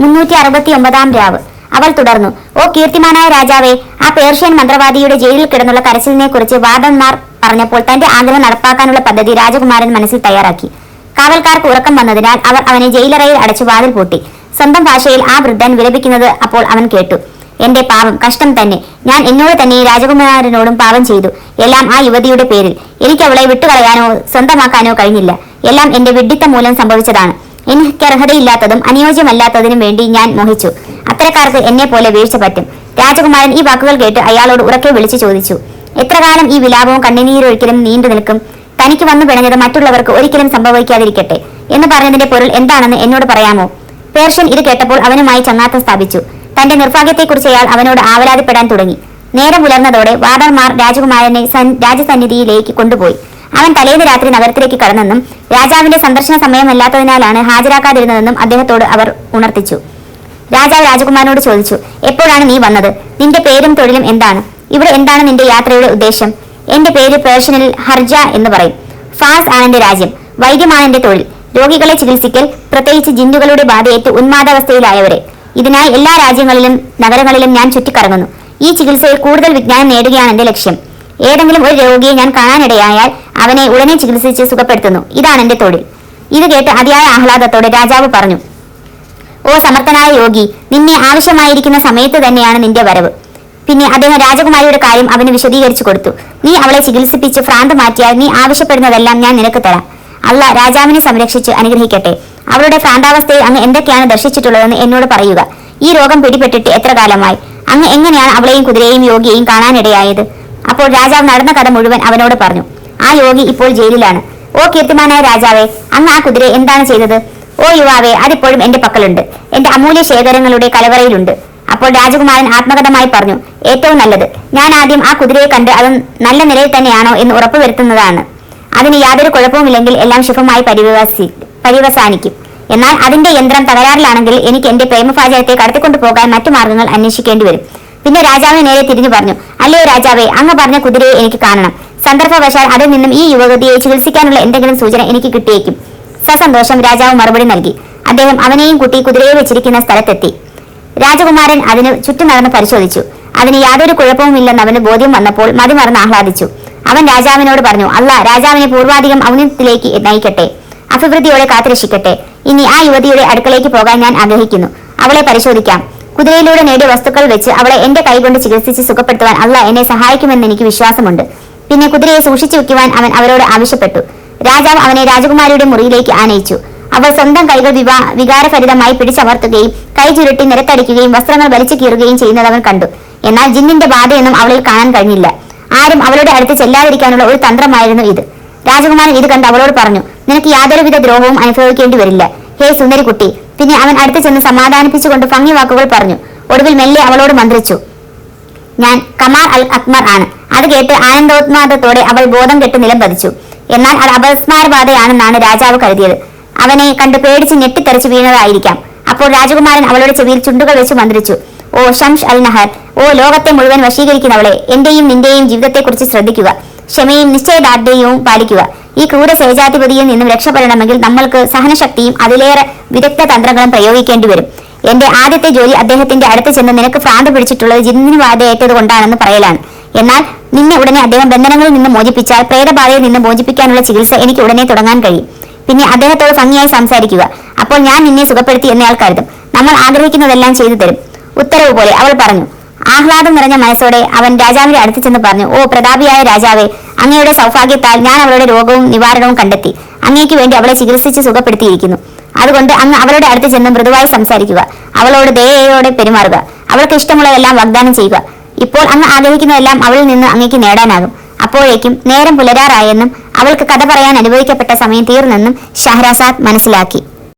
മുന്നൂറ്റി അറുപത്തി ഒമ്പതാം രാവ്. അവൾ തുടർന്നു ഓ കീർത്തിമാനായ രാജാവേ ആ പേർഷ്യൻ മന്ത്രവാദിയുടെ ജയിലിൽ കിടന്നുള്ള കരച്ചിലിനെ കുറിച്ച് വാദന്മാർ പറഞ്ഞപ്പോൾ തന്റെ ആഗ്രഹം നടപ്പാക്കാനുള്ള പദ്ധതി രാജകുമാരൻ മനസ്സിൽ തയ്യാറാക്കി. കാവൽക്കാർക്ക് ഉറക്കം വന്നതിനാൽ അവർ അവനെ ജയിലറയിൽ അടച്ചു വാതിൽ പൂട്ടി. സ്വന്തം ഭാഷയിൽ ആ വൃദ്ധൻ വിലപിക്കുന്നത് അപ്പോൾ അവൻ കേട്ടു. എന്റെ പാവം കഷ്ടം തന്നെ. ഞാൻ എന്നോട് തന്നെ രാജകുമാരനോടും പാവം ചെയ്തു. എല്ലാം ആ യുവതിയുടെ പേരിൽ. എനിക്ക് അവളെ വിട്ടുകളയാനോ സ്വന്തമാക്കാനോ കഴിഞ്ഞില്ല. എല്ലാം എന്റെ വിഡ്ഢിത്തം മൂലം സംഭവിച്ചതാണ്. എനിക്ക് അർഹതയില്ലാത്തതും അനുയോജ്യമല്ലാത്തതിനും വേണ്ടി ഞാൻ മോഹിച്ചു. അത്തരക്കാർക്ക് എന്നെ പോലെ വീഴ്ച പറ്റും. രാജകുമാരൻ ഈ വാക്കുകൾ കേട്ട് അയാളോട് ഉറക്കെ വിളിച്ചു ചോദിച്ചു. എത്ര കാലം ഈ വിലാപവും കണ്ണുനീരൊരിക്കലും നീണ്ടു നിൽക്കും? തനിക്ക് വന്നു പിണഞ്ഞത് മറ്റുള്ളവർക്ക് ഒരിക്കലും സംഭവിക്കാതിരിക്കട്ടെ? എന്ന് പറഞ്ഞതിന്റെ പൊരുൾ എന്താണെന്ന് എന്നോട് പറയാമോ? പേർഷ്യൻ ഇത് കേട്ടപ്പോൾ അവനുമായി ചങ്ങാത്തം സ്ഥാപിച്ചു. തന്റെ നിർഭാഗ്യത്തെക്കുറിച്ച് അയാൾ അവനോട് ആവലാതിപ്പെടാൻ തുടങ്ങി. നേരം പുലർന്നതോടെ വാർഡർമാർ രാജകുമാരനെ രാജസന്നിധിയിലേക്ക് കൊണ്ടുപോയി. അവൻ തലേന്ന് രാത്രി നഗരത്തിലേക്ക് കടന്നെന്നും രാജാവിന്റെ സന്ദർശന സമയമല്ലാത്തതിനാലാണ് ഹാജരാക്കാതിരുന്നതെന്നും അദ്ദേഹത്തോട് അവർ ഉണർത്തിച്ചു. രാജാവ് രാജകുമാരനോട് ചോദിച്ചു എപ്പോഴാണ് നീ വന്നത്? നിന്റെ പേരും തൊഴിലും എന്താണ്? ഇവിടെ എന്താണ് നിന്റെ യാത്രയുടെ ഉദ്ദേശം? എന്റെ പേര് പേർഷ്യനിൽ ഹർജ എന്ന് പറയും. ഫാസ് ആണ് എന്റെ രാജ്യം വൈദ്യമാണ് എന്റെ തൊഴിൽ. രോഗികളെ ചികിത്സിക്കൽ പ്രത്യേകിച്ച് ജിന്നുകളുടെ ബാധയേറ്റ് ഉന്മാദാവസ്ഥയിലായവരെ. ഇതിനായി എല്ലാ രാജ്യങ്ങളിലും നഗരങ്ങളിലും ഞാൻ ചുറ്റിക്കറങ്ങുന്നു. ഈ ചികിത്സയിൽ കൂടുതൽ വിജ്ഞാനം നേടുകയാണ് എന്റെ ലക്ഷ്യം. ഏതെങ്കിലും ഒരു രോഗിയെ ഞാൻ കാണാനിടയായാൽ അവനെ ഉടനെ ചികിത്സിച്ച് സുഖപ്പെടുത്തുന്നു. ഇതാണ് എന്റെ തൊഴിൽ. ഇത് കേട്ട് അതിയായ ആഹ്ലാദത്തോടെ രാജാവ് പറഞ്ഞു ഓ സമർത്ഥനായ യോഗി നിന്നെ ആവശ്യമായിരിക്കുന്ന സമയത്ത് തന്നെയാണ് നിന്റെ വരവ്. പിന്നെ അദ്ദേഹം രാജകുമാരിയുടെ കാര്യം അവന് വിശദീകരിച്ചു കൊടുത്തു. നീ അവളെ ചികിത്സിപ്പിച്ച് ഭ്രാന്ത് മാറ്റിയാൽ നീ ആവശ്യപ്പെടുന്നതെല്ലാം ഞാൻ നിനക്ക് തരാം. അല്ല രാജാവിനെ സംരക്ഷിച്ച് അനുഗ്രഹിക്കട്ടെ. അവളുടെ ഭ്രാന്താവസ്ഥയിൽ അങ്ങ് എന്തൊക്കെയാണ് ദർശിച്ചിട്ടുള്ളതെന്ന് എന്നോട് പറയുക. ഈ രോഗം പിടിപെട്ടിട്ട് എത്ര കാലമായി? അങ്ങ് എങ്ങനെയാണ് അവളെയും കുതിരയെയും യോഗിയെയും കാണാനിടയായത്? അപ്പോൾ രാജാവ് നടന്ന കഥ മുഴുവൻ അവനോട് പറഞ്ഞു. ആ യോഗി ഇപ്പോൾ ജയിലിലാണ്. ഓ കീർത്തിമാനായ രാജാവേ അന്ന് ആ കുതിരയെ എന്താണ് ചെയ്തത്? ഓ യുവാവേ അതിപ്പോഴും എന്റെ പക്കലുണ്ട്. എന്റെ അമൂല്യ ശേഖരങ്ങളുടെ കലവറയിലുണ്ട്. അപ്പോൾ രാജകുമാരൻ ആത്മകഥമായി പറഞ്ഞു ഏറ്റവും നല്ലത്. ഞാൻ ആദ്യം ആ കുതിരയെ കണ്ട് അത് നല്ല നിലയിൽ തന്നെയാണോ എന്ന് ഉറപ്പുവരുത്തുന്നതാണ്. അതിന് യാതൊരു കുഴപ്പവുമില്ലെങ്കിൽ എല്ലാം ശുഭമായി പരിവസി പരിവസാനിക്കും. എന്നാൽ അതിന്റെ യന്ത്രം തകരാറിലാണെങ്കിൽ എനിക്ക് എന്റെ പ്രേമഭാചനത്തെ കടത്തിക്കൊണ്ടു പോകാൻ മറ്റു മാർഗങ്ങൾ അന്വേഷിക്കേണ്ടി വരും. പിന്നെ രാജാവിന് നേരെ തിരിഞ്ഞു പറഞ്ഞു അല്ലയോ രാജാവേ അങ്ങ് പറഞ്ഞ കുതിരയെ എനിക്ക് കാണണം. സന്ദർഭവശാൽ അതിൽ നിന്നും ഈ യുവതിയെ ചികിത്സിക്കാനുള്ള എന്തെങ്കിലും സൂചന എനിക്ക് കിട്ടിയേക്കും. സസന്തോഷം രാജാവ് മറുപടി നൽകി. അദ്ദേഹം അവനെയും കുട്ടി കുതിരയെ വെച്ചിരിക്കുന്ന സ്ഥലത്തെത്തി. രാജകുമാരൻ അതിന് ചുറ്റും നടന്ന് പരിശോധിച്ചു. അതിന് യാതൊരു കുഴപ്പവുമില്ലെന്ന് അവന് ബോധ്യം വന്നപ്പോൾ മതിമറന്ന് ആഹ്ലാദിച്ചു. അവൻ രാജാവിനോട് പറഞ്ഞു അല്ല രാജാവിനെ പൂർവാധികം ഔന്നത്യത്തിലേക്ക് നയിക്കട്ടെ. അഭിവൃദ്ധിയോടെ കാത്തുരക്ഷിക്കട്ടെ. ഇനി ആ യുവതിയുടെ അടുക്കളയ്ക്ക് പോകാൻ ഞാൻ ആഗ്രഹിക്കുന്നു. അവളെ പരിശോധിക്കാം. കുതിരയിലൂടെ നേടിയ വസ്തുക്കൾ വെച്ച് അവളെ എന്റെ കൈകൊണ്ട് ചികിത്സിച്ച് സുഖപ്പെടുത്തുവാൻ അല്ല എന്നെ സഹായിക്കുമെന്ന് എനിക്ക് വിശ്വാസമുണ്ട്. പിന്നെ കുതിരയെ സൂക്ഷിച്ചു വെക്കുവാൻ അവൻ അവരോട് ആവശ്യപ്പെട്ടു. രാജാവ് അവനെ രാജകുമാരിയുടെ മുറിയിലേക്ക് ആനയിച്ചു. അവൾ സ്വന്തം കൈകൾ വിവാ വികാരഭരിതമായി പിടിച്ചമർത്തുകയും കൈ ചുരുട്ടി നിരത്തടിക്കുകയും വസ്ത്രങ്ങൾ വലിച്ചു കീറുകയും ചെയ്യുന്നത് അവൻ കണ്ടു. എന്നാൽ ജിന്നിന്റെ ബാധയൊന്നും അവളിൽ കാണാൻ കഴിഞ്ഞില്ല. ആരും അവളുടെ അടുത്ത് ചെല്ലാതിരിക്കാനുള്ള ഒരു തന്ത്രമായിരുന്നു ഇത്. രാജകുമാരൻ ഇത് കണ്ട് അവളോട് പറഞ്ഞു നിനക്ക് യാതൊരുവിധ ദ്രോഹവും അനുഭവിക്കേണ്ടി വരില്ല. ഹേ സുന്ദരിക്കുട്ടി പിന്നെ അവൻ അടുത്ത് ചെന്ന് സമാധാനിപ്പിച്ചുകൊണ്ട് ഭംഗി വാക്കുകൾ പറഞ്ഞു. ഒടുവിൽ മെല്ലെ അവളോട് മന്ത്രിച്ചു. ഞാൻ കമാർ അൽ അക്മർ ആണ്. അത് കേട്ട് ആനന്ദോത്മാദത്തോടെ അവൾ ബോധം കെട്ട് നിലം പതിച്ചു. എന്നാൽ അത് അപസ്മാരബാധയാണെന്നാണ് രാജാവ് കരുതിയത്. അവനെ കണ്ട് പേടിച്ച് ഞെട്ടിത്തെറിച്ച് വീണതായിരിക്കാം. അപ്പോൾ രാജകുമാരൻ അവളുടെ ചെവിയിൽ ചുണ്ടുകൾ വെച്ച് മന്ത്രിച്ചു. ഓ ഷംഷ് അൽ നഹർ ഓ ലോകത്തെ മുഴുവൻ വശീകരിക്കുന്നവളെ എന്റെയും നിന്റെയും ജീവിതത്തെക്കുറിച്ച് ശ്രദ്ധിക്കുക. ക്ഷമയും നിശ്ചയദാർഢ്യവും പാലിക്കുക. ഈ ക്രൂര സേജാധിപതിയിൽ നിന്നും രക്ഷപ്പെടണമെങ്കിൽ നമ്മൾക്ക് സഹനശക്തിയും അതിലേറെ വിദഗ്ധ തന്ത്രങ്ങളും പ്രയോഗിക്കേണ്ടി വരും. എന്റെ ആദ്യത്തെ ജോലി അദ്ദേഹത്തിന്റെ അടുത്ത് ചെന്ന് നിനക്ക് ഭ്രാന്ത് പിടിച്ചിട്ടുള്ളത് ജിന്നിന് ബാധയേറ്റത് കൊണ്ടാണെന്ന് പറയലാണ്. എന്നാൽ നിന്നെ ഉടനെ അദ്ദേഹം ബന്ധനങ്ങളിൽ നിന്ന് മോചിപ്പിച്ചാൽ പ്രേതബാധയിൽ നിന്ന് മോചിപ്പിക്കാനുള്ള ചികിത്സ എനിക്ക് ഉടനെ തുടങ്ങാൻ കഴിയും. പിന്നെ അദ്ദേഹത്തോട് ഭംഗിയായി സംസാരിക്കുക. അപ്പോൾ ഞാൻ നിന്നെ സുഖപ്പെടുത്തി എന്നയാൾ കരുതും. നമ്മൾ ആഗ്രഹിക്കുന്നതെല്ലാം ചെയ്തു തരും. ഉത്തരവ് പോലെ അവൾ പറഞ്ഞു. ആഹ്ലാദം നിറഞ്ഞ മനസ്സോടെ അവൻ രാജാവിന്റെ അടുത്ത് ചെന്ന് പറഞ്ഞു ഓ പ്രതാപിയായ രാജാവേ അങ്ങയുടെ സൗഭാഗ്യത്താൽ ഞാൻ അവളുടെ രോഗവും നിവാരണവും കണ്ടെത്തി. അങ്ങേക്ക് വേണ്ടി അവളെ ചികിത്സിച്ച് സുഖപ്പെടുത്തിയിരിക്കുന്നു. അതുകൊണ്ട് അങ്ങ് അവളുടെ അടുത്ത് ചെന്ന് മൃദുവായി സംസാരിക്കുക. അവളോട് ദയയോടെ പെരുമാറുക. അവൾക്ക് ഇഷ്ടമുള്ളതെല്ലാം വാഗ്ദാനം ചെയ്യുക. ഇപ്പോൾ അങ്ങ് ആഗ്രഹിക്കുന്നതെല്ലാം അവളിൽ നിന്ന് അങ്ങേക്ക് നേടാനാകും. അപ്പോഴേക്കും നേരം പുലരാറായെന്നും അവൾക്ക് കഥ പറയാൻ അനുഭവിക്കപ്പെട്ട സമയം തീർന്നെന്നും ഷഹ്രസാദ് മനസ്സിലാക്കി.